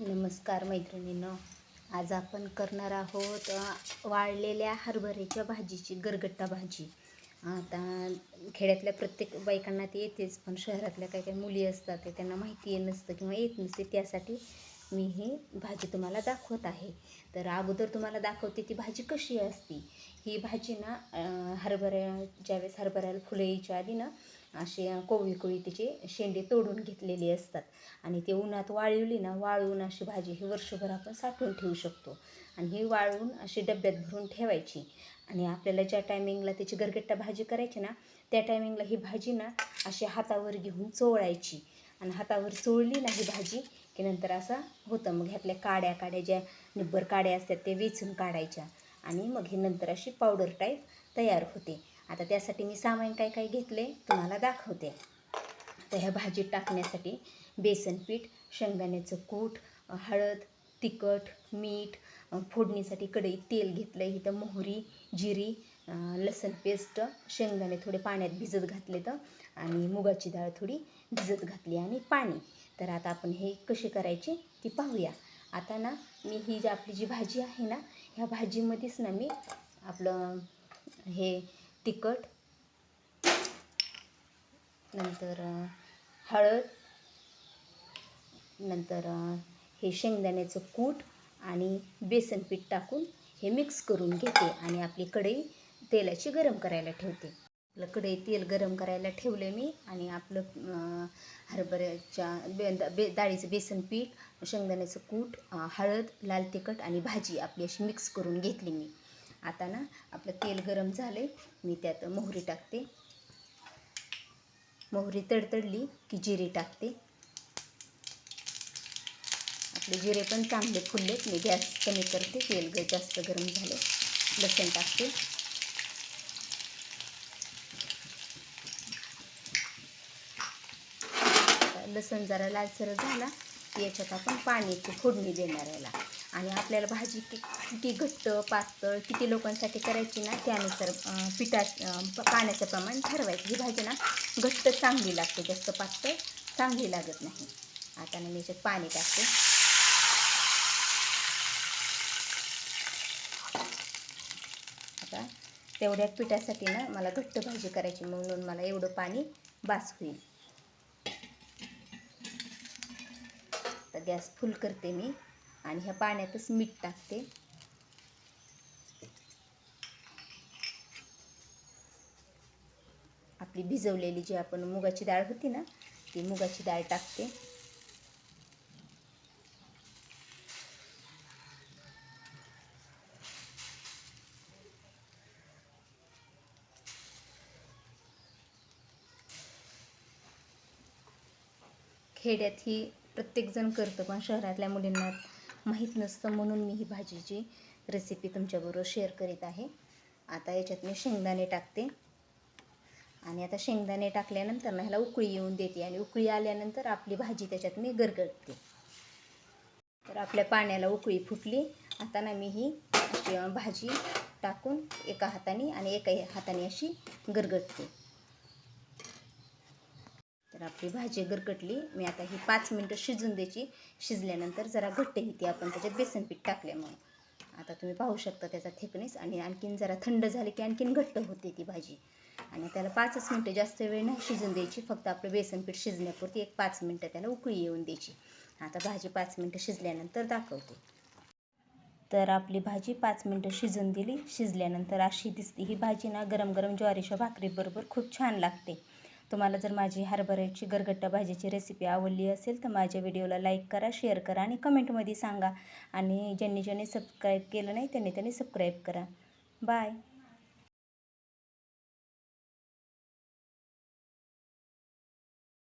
नमस्कार मैत्रिणींनो. आज आपण करणार आहोत वाळलेल्या हरभऱ्याच्या भाजीची गरगट्टा भाजी. आता खेड्यातल्या प्रत्येक बायकांना ती येतेच पण शहरातल्या काही काही मुली असतात ते त्यांना माहिती नसतं किंवा येत नसते त्यासाठी मी ही भाजी तुम्हाला दाखवत आहे. तर अगोदर तुम्हाला दाखवते ती भाजी कशी असती. ही भाजी ना हरभऱ्या ज्यावेळेस हरभऱ्याला फुलं यायच्या आधी ना असे कोवळी कोवळी तिचे शेंडे तोडून घेतलेली असतात. आणि ते उन्हात वाळवली ना वाळवून अशी भाजी ही वर्षभर आपण साठवून ठेवू शकतो. आणि ही वाळवून अशी डब्यात भरून ठेवायची. आणि आपल्याला ज्या टायमिंगला त्याची गरगट्टा भाजी करायची ना त्या टायमिंगला ही भाजी ना अशी हातावर घेऊन चोळायची. आणि हातावर चोळली ना ही भाजी की नंतर असं होतं मग ह्यातल्या काड्या काड्या ज्या निब्बर काड्या असतात ते वेचून काढायच्या. आणि मग हे नंतर अशी पावडर टाईप तयार होते. आता त्यासाठी मी सामान काय काय घेतले तुम्हाला दाखवते. तर ह्या भाजीत टाकण्यासाठी बेसन पीठ शेंगदाण्याचं कूट हळद तिखट मीठ फोडणीसाठी कढईत तेल घेतलं आहे इथं मोहरी जिरी लसण पेस्ट शेंगदाणे थोडे पाण्यात भिजत घातले तर आणि मुगाची डाळ थोडी भिजत घातली आणि पाणी. तर आता आपण हे कशी करायची ती पाहूया. आता ना मी ही जी आपली जी भाजी आहे ना ह्या भाजीमध्येच ना मी आपलं हे तिखट नंतर हळद नंतर हे शेंगदाण्याचं कूट आणि बेसन पीठ टाकून हे मिक्स करून घेते आणि आपली कढई तेलाची गरम करायला ठेवते. आपलं कढई तेल गरम करायला ठेवले मी आणि आपलं हरभऱ्याच्या बे बे डाळीचं बेसन पीठ शेंगदाण्याचं कूट हळद लाल तिखट आणि भाजी आपली अशी मिक्स करून घेतली मी. आता ना आपलं तेल गरम झालं मी त्यात मोहरी टाकते. मोहरी तडतडली की जिरे टाकते. आपले जिरे पण चांगले फुललेत मी गॅस कमी करते तेल ग जास्त गरम झाले लसूण टाकते. लसूण जरा लालसर झाला की याच्यात आपण पाण्याची फोडणी देणार याला. आणि आपल्याला भाजी कि किती घट्ट पातळ किती लोकांसाठी करायची ना त्यानुसार पिठा प- पाण्याचं प्रमाण ठरवायचं. ही भाजी ना घट्ट चांगली लागते जास्त पातळ चांगली लागत नाही. आता ना मी याच्यात पाणी टाकते. आता तेवढ्या पिठासाठी ना मला घट्ट भाजी करायची म्हणून मला एवढं पाणी बास होईल तर गॅस फुल करते मी. आणि ह्या पाण्यातच मीठ टाकते. आपली भिजवलेली जी आपण मुगाची डाळ होती ना ती मुगाची डाळ टाकते. खेड्यात ही प्रत्येकजण करतं पण शहरातल्या मुलींना माहीत नसतं म्हणून मी ही भाजीची रेसिपी तुमच्याबरोबर शेअर करीत आहे. आता याच्यात मी शेंगदाणे टाकते. आणि आता शेंगदाणे टाकल्यानंतर ना ह्याला उकळी येऊन देते आणि उकळी आल्यानंतर आपली भाजी त्याच्यात मी गरगडते तर आपल्या पाण्याला उकळी फुटली. आता ना मी ही भाजी टाकून एका हाताने आणि एका हाताने अशी गरगडते तर आपली भाजी गरकटली. मी आता ही पाच मिनटं शिजून द्यायची. शिजल्यानंतर जरा घट्ट येते आपण. त्याच्यात बेसन पीठ टाकल्यामुळे आता तुम्ही पाहू शकता त्याचा थिकनेस. आणि आणखीन जरा थंड झाली की आणखीन घट्ट होते ती भाजी. आणि त्याला पाचच मिनटं जास्त वेळ नाही शिजून द्यायची. फक्त आपलं बेसन पीठ शिजण्यापुरती एक पाच मिनटं त्याला उकळी येऊन द्यायची. आता भाजी पाच मिनटं शिजल्यानंतर दाखवते. तर आपली भाजी पाच मिनटं शिजून दिली शिजल्यानंतर अशी दिसते. ही भाजी ना गरम गरम ज्वारीच्या भाकरीबरोबर खूप छान लागते. तुम्हाला जर माझी हरभऱ्याची गरगट्टा भाजीची रेसिपी आवडली असेल तर माझ्या व्हिडिओला लाईक करा शेअर करा आणि कमेंटमध्ये सांगा. आणि ज्यांनी ज्यांनी सबस्क्राईब केलं नाही त्यांनी त्यांनी सबस्क्राईब करा. बाय